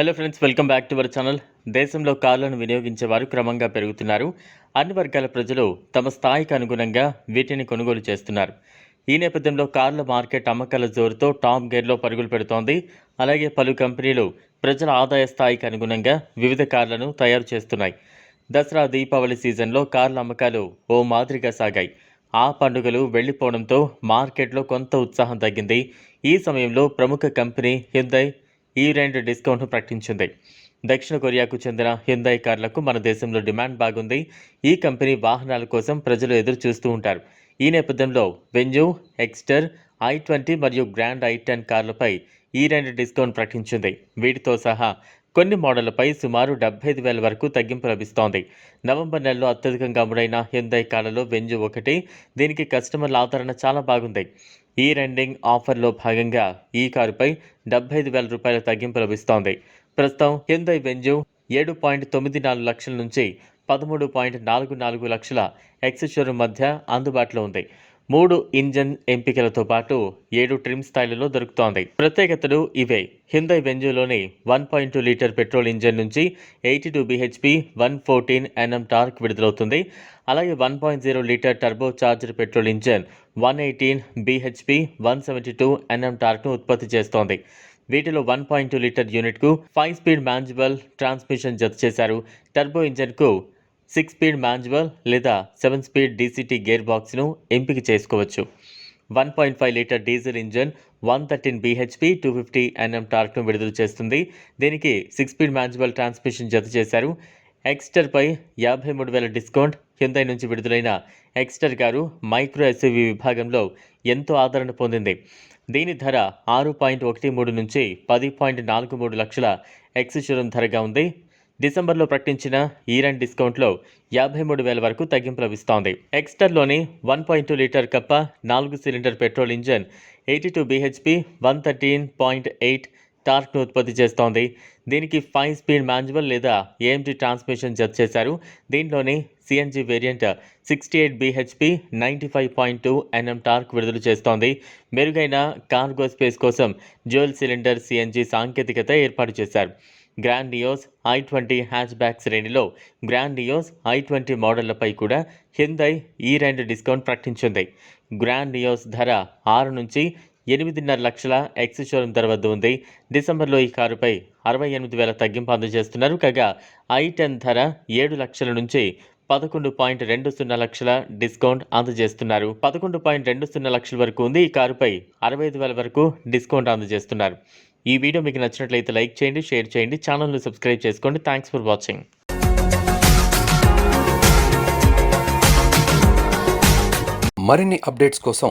Hello friends welcome back to our channel దేశంలో కార్లను వినియోగించేవారు క్రమంగా పెరుగుతున్నారు. అన్ని వర్గాల ప్రజలు తమ స్థాయికి అనుగుణంగా వీటిని కొనుగోలు చేస్తున్నారు. ఈ నేపథ్యంలో కార్ల మార్కెట్ అమ్మకాల జోరుతో టాప్ గేర్లో పరుగులు పెడుతోంది. అలాగే పలు కంపెనీలు ప్రజల ఆదాయ స్థాయికి అనుగుణంగా వివిధ కార్లను తయారు చేస్తున్నాయి. దసరా దీపావళి సీజన్లో కార్ల అమ్మకాలు ఓ మాదిరిగా సాగాయి. ఆ పండుగలు వెళ్ళిపోవడంతో మార్కెట్లో కొంత ఉత్సాహం తగ్గింది. ఈ సమయంలో ప్రముఖ కంపెనీ హ్యుందై ఈ రెండు డిస్కౌంట్ను ప్రకటించింది. దక్షిణ కొరియాకు చెందిన హ్యుందై కార్లకు మన దేశంలో డిమాండ్ బాగుంది. ఈ కంపెనీ వాహనాల కోసం ప్రజలు ఎదురు చూస్తూ ఉంటారు. ఈ నేపథ్యంలో వెంజు ఎక్స్టర్ ఐ ట్వంటీ మరియు గ్రాండ్ ఐ టెన్ కార్లపై ఈ రెండు డిస్కౌంట్ ప్రకటించింది. వీటితో సహా కొన్ని మోడళ్ళపై సుమారు డెబ్బై ఐదు వేల వరకు తగ్గింపు లభిస్తోంది. నవంబర్ నెలలో అత్యధికంగా అమ్ముడైన హ్యుందై కార్లలో వెంజు ఒకటి దీనికి కస్టమర్ల ఆదరణ చాలా బాగుంది. ఈ రెండింగ్ ఆఫర్లో భాగంగా ఈ కారుపై డెబ్బై ఐదు వేల రూపాయల తగ్గింపు లభిస్తోంది. ప్రస్తుతం హ్యుందై వెంజు ఏడు పాయింట్ తొమ్మిది నాలుగు లక్షల నుంచి పదమూడు పాయింట్ నాలుగు నాలుగు లక్షల ఎక్స్ షోరూమ్ మధ్య అందుబాటులో ఉంది. మూడు ఇంజన్ ఎంపికలతో పాటు ఏడు ట్రిమ్ స్థాయిలలో దొరుకుతోంది. ప్రత్యేకతలు ఇవే. Hyundai వెంజులోని one point two litre petrol engine నుంచి eighty two BHP one fourteen NM torque విడుదలవుతుంది. అలాగే one point zero litre turbo charger petrol engine one eighteen BHP one seventy two NM టార్క్ను ఉత్పత్తి చేస్తోంది. వీటిలో వన్ పాయింట్ టూ లీటర్ యూనిట్కు five speed manual transmission జత చేశారు. Turbo ఇంజన్కు six speed manual లేదా seven speed DCT gear బాక్స్ను ఎంపిక చేసుకోవచ్చు. One point five litre diesel engine one thirteen BHP two fifty NM టార్క్ను విడుదల చేస్తుంది. దీనికి సిక్స్ స్పీడ్ మాన్యువల్ ట్రాన్స్మిషన్ జత చేశారు. ఎక్స్టర్పై యాభై మూడు వేల డిస్కౌంట్ హిందై నుంచి విడుదలైన ఎక్స్టర్ గారు మైక్రో ఎస్యూవీ విభాగంలో ఎంతో ఆదరణ పొందింది. దీని ధర ఆరు పాయింట్ ఒకటి మూడు నుంచి పది పాయింట్ నాలుగు మూడు లక్షల ఎక్స్ షోరూమ్ ధరగా ఉంది. డిసెంబర్లో ప్రకటించిన ఈరన్ డిస్కౌంట్లో యాభై మూడు వేల వరకు తగ్గింపు లభిస్తోంది. ఎక్స్టర్లోని one point two litre Kappa నాలుగు cylinder petrol engine eighty two BHP one thirteen point eight టార్క్ను ఉత్పత్తి చేస్తోంది. దీనికి ఫైవ్ స్పీడ్ మాన్యువల్ లేదా ఏఎంజీ ట్రాన్స్మిషన్ జత చేశారు. దీంట్లోని CNG variant sixty eight BHP ninety five point two NM torque విడుదల చేస్తోంది. మెరుగైన కార్గో స్పేస్ కోసం జ్యువెల్ సిలిండర్ సిఎన్జి సాంకేతికత ఏర్పాటు చేశారు. Grand Nios i twenty hatchback శ్రేణిలో గ్రాండ్ నియోస్ ఐ ట్వంటీ మోడళ్ళపై కూడా హిందై ఈ e రెండు డిస్కౌంట్ ప్రకటించింది. గ్రాండ్ నియోస్ ధర ఆరు నుంచి ఎనిమిదిన్నర లక్షల ఎక్స్ షోరూమ్ ధర వద్ద ఉంది. డిసెంబర్లో ఈ కారుపై అరవై ఎనిమిది వేల తగ్గింపు అందజేస్తున్నారు. కాగా ఐ టెన్ ధర ఏడు లక్షల నుంచి పదకొండు పాయింట్ రెండు సున్నా లక్షల డిస్కౌంట్ అందజేస్తున్నారు. పదకొండు పాయింట్ రెండు సున్నా లక్షల వరకు ఉంది. ఈ కారుపై అరవై ఐదు వేల వరకు డిస్కౌంట్ అందజేస్తున్నారు. ఈ వీడియో మీకు నచ్చినట్లయితే లైక్ చేయండి షేర్ చేయండి ఛానల్ను సబ్స్క్రైబ్ చేసుకోండి. థ్యాంక్స్ ఫర్ వాచింగ్ మరిన్ని అప్డేట్స్ కోసం